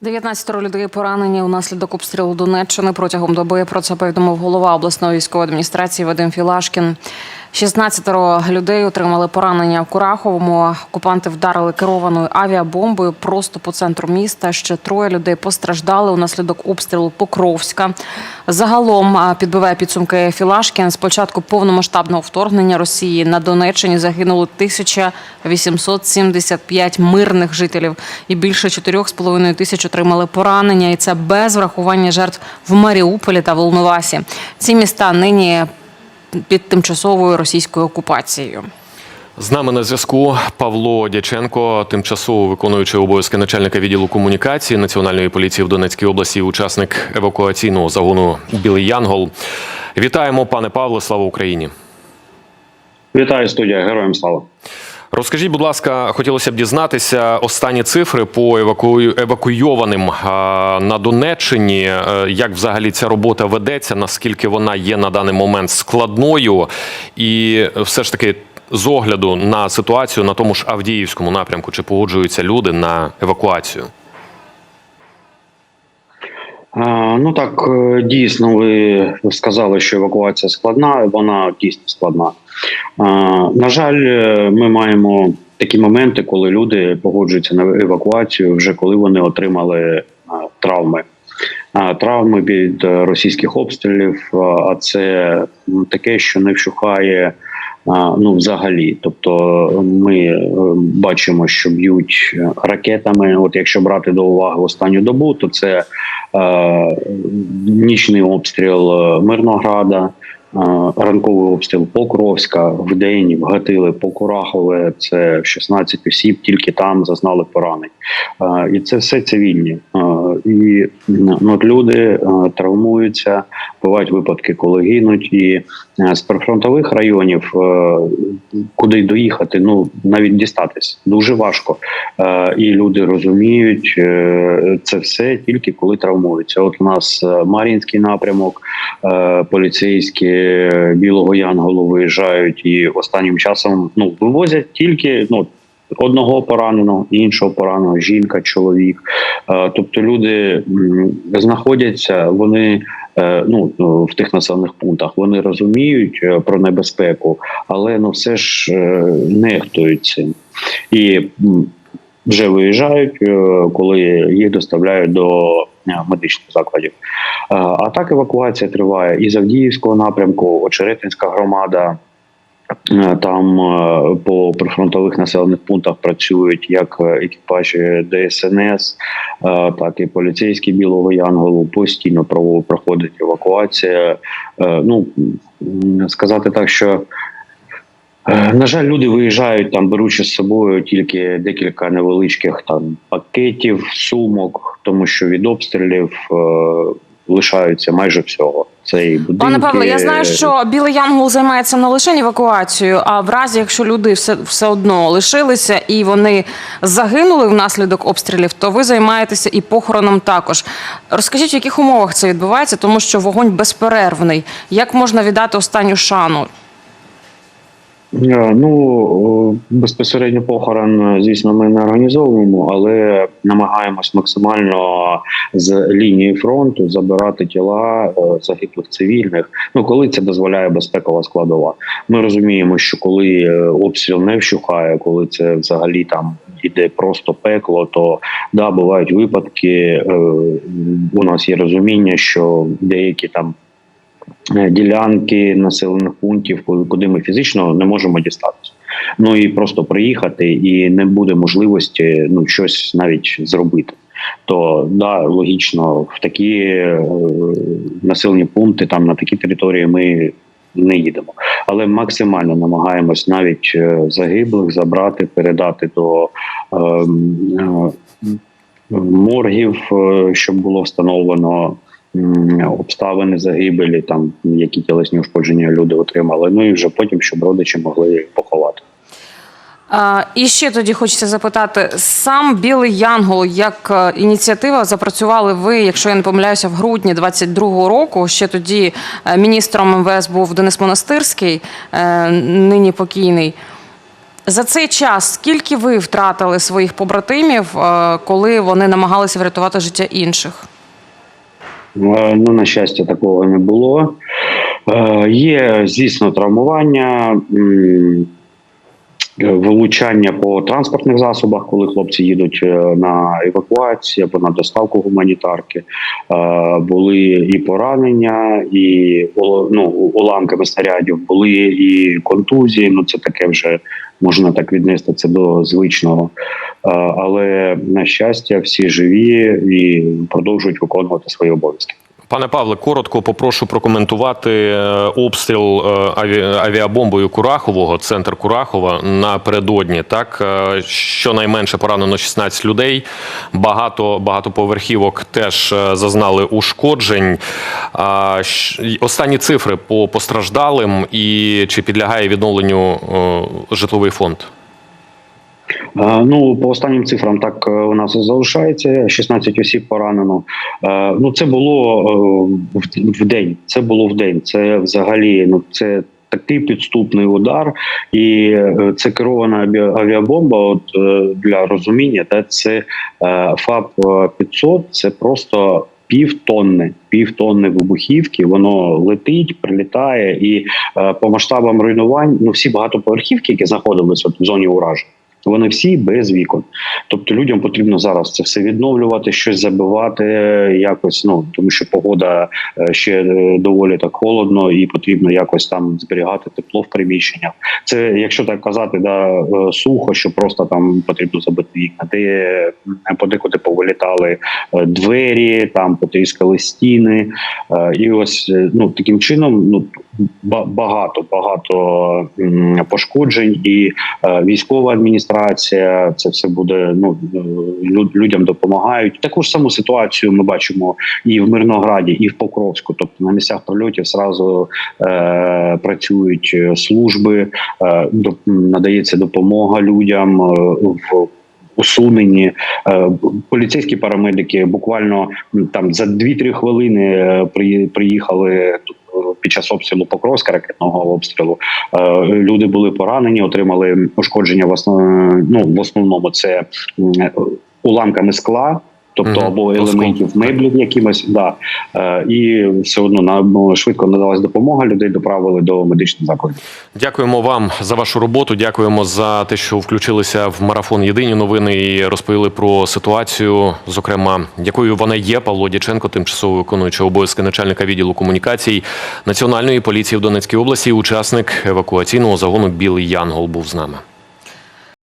19 людей поранені унаслідок обстрілу Донеччини протягом доби. Про це повідомив голова обласної військової адміністрації Вадим Філашкін. 16 людей отримали поранення в Кураховому. Окупанти вдарили керованою авіабомбою просто по центру міста. Ще троє людей постраждали унаслідок обстрілу Покровська. Загалом підбиває підсумки Філашкін. З початку повномасштабного вторгнення Росії на Донеччині загинуло 1875 мирних жителів і більше 4,5 тисяч отримали поранення. І це без врахування жертв в Маріуполі та Волновасі. Ці міста нині під тимчасовою російською окупацією. З нами на зв'язку Павло Дяченко, тимчасово виконуючий обов'язки начальника відділу комунікації Національної поліції в Донецькій області, учасник евакуаційного загону Білий Янгол. Вітаємо, пане Павло, слава Україні. Вітаю студія, героям слава. Розкажіть, будь ласка, хотілося б дізнатися останні цифри по еваку... евакуйованим на Донеччині. Е, Як взагалі ця робота ведеться? Наскільки вона є на даний момент складною? І все ж таки, з огляду на ситуацію на тому ж Авдіївському напрямку, чи погоджуються люди на евакуацію? Ну так, е, дійсно, ви сказали, що евакуація складна, вона дійсно складна. На жаль, е, ми маємо такі моменти, коли люди погоджуються на евакуацію, вже коли вони отримали травми. Травми від е, російських обстрілів, а, це таке, що не вщухає ну, взагалі. Тобто ми е, бачимо, що б'ють ракетами. От якщо брати до уваги останню добу, то це е, нічний обстріл е, Мирнограда. Ранковий обстріл Покровська в день вгатили по Курахове. Це 16 осіб, тільки там зазнали поранень. І це все цивільні. І ну, люди е, травмуються, бувають випадки, коли гинуть. І е, з прифронтових районів, е, куди доїхати, ну навіть дістатись дуже важко. І люди розуміють це все тільки коли травмуються. От у нас Мар'їнський напрямок, поліцейські Білого Янголу виїжджають і останнім часом ну вивозять тільки ну. Одного пораненого, іншого пораненого, жінка, чоловік. Е, Тобто люди знаходяться, вони е, ну в тих населених пунктах вони розуміють е, про небезпеку, але ну все ж нехтують цим і вже виїжджають, коли їх доставляють до медичних закладів. А так евакуація триває і з Авдіївського напрямку, Очеретинська громада. Е, Там е, по прифронтових населених пунктах працюють як е, екіпажі ДСНС, так і поліцейські Білого Янголу. Постійно проходить евакуація. Ну сказати так, що на жаль, люди виїжджають там, беручи з собою тільки декілька невеличких там пакетів, сумок, тому що від обстрілів лишаються майже всього. Це і будинки. Пане Павле, я знаю, що Білий Янгол займається не лише евакуацією, а в разі, якщо люди все, все одно лишилися і вони загинули внаслідок обстрілів, то ви займаєтеся і похороном також. Розкажіть, в яких умовах це відбувається, тому що вогонь безперервний. Як можна віддати останню шану? Е, Ну безпосередньо похорон, е, звісно, ми не організовуємо, але намагаємось максимально з лінії фронту забирати тіла е, загиблих цивільних. Ну коли це дозволяє безпекова складова. Ми розуміємо, що коли е, обстріл не вщухає, коли це взагалі там іде просто пекло, то да, бувають випадки. е, У нас є розуміння, що деякі там е, ділянки населених пунктів, куди ми фізично не можемо дістатися. Ну і просто приїхати, і не буде можливості ну щось навіть зробити. То да, логічно, в такі е, населені пункти, там на такі території ми не їдемо. Але максимально намагаємось навіть е, загиблих забрати, передати до е, е, моргів, е, щоб було встановлено обставини загибелі, там які тілесні ушкодження люди отримали. Ну і вже потім, щоб родичі могли поховати. А, І ще тоді хочеться запитати: сам Білий Янгол, як е, ініціатива, запрацювали ви, якщо я не помиляюся, в грудні 22-го року. Ще тоді е, міністром МВС був Денис Монастирський, е, нині покійний. За цей час скільки ви втратили своїх побратимів, коли вони намагалися врятувати життя інших? Е, Ну, на щастя, такого не було. Е, Є, звісно, травмування, вилучання по транспортних засобах, коли хлопці їдуть е, на евакуацію або на доставку гуманітарки. Були і поранення, і ну, уламками снарядів, були і контузії. Ну, це таке вже можна так віднести це до звичного. Але на щастя, всі живі і продовжують виконувати свої обов'язки. Пане Павле, коротко попрошу прокоментувати е, обстріл е, авіабомбою Курахового, центр Курахова напередодні. Так е, щонайменше поранено 16 людей. Багато багатоповерхівок теж зазнали ушкоджень. Останні цифри по постраждалим і чи підлягає відновленню житловий фонд? Ну, по останнім цифрам так е, у нас залишається. 16 осіб поранено. Е, Ну, це було е, в- день. Це було в день. Це взагалі ну це. Такий підступний удар, і це керована авіабомба. От для розуміння, та це ФАП 500 це просто півтонни, півтонни вибухівки. Воно летить, прилітає, і по масштабам руйнувань ну всі багатоповерхівки, які знаходились от в зоні ураження. Вони всі без вікон. Тобто людям потрібно зараз це все відновлювати, щось забивати, е, якось. Ну тому що погода е, ще е, доволі так холодно, і потрібно якось там зберігати тепло в приміщеннях. Це якщо так казати, да сухо, що просто там потрібно забити вікна, де подекуди повилітали двері, там потріскали стіни, і ось ну таким чином, ну ба- багато багато пошкоджень і військова адміністрація. Це все буде. Ну е, людям допомагають. Таку ж саму ситуацію ми бачимо і в Мирнограді, і в Покровську. Тобто на місцях прильотів зразу е, працюють е, служби, е, надається допомога людям е, в. Усунені поліцейські парамедики буквально там за 2-3 хвилини приїхали під час обстрілу Покровська ракетного обстрілу. Е, Люди були поранені, отримали ушкодження в основному, ну, в основному це уламками скла. Тобто Мгм. або елементів меблів якимось, да е, і все одно на швидко надалась допомога. Людей доправили до медичних закладів. Дякуємо вам за вашу роботу. Дякуємо за те, що включилися в марафон Єдині новини і розповіли про ситуацію, зокрема, якою вона є. Павло Дяченко, тимчасово виконуючий обов'язки начальника відділу комунікацій Національної поліції в Донецькій області, учасник евакуаційного загону Білий Янгол був з нами.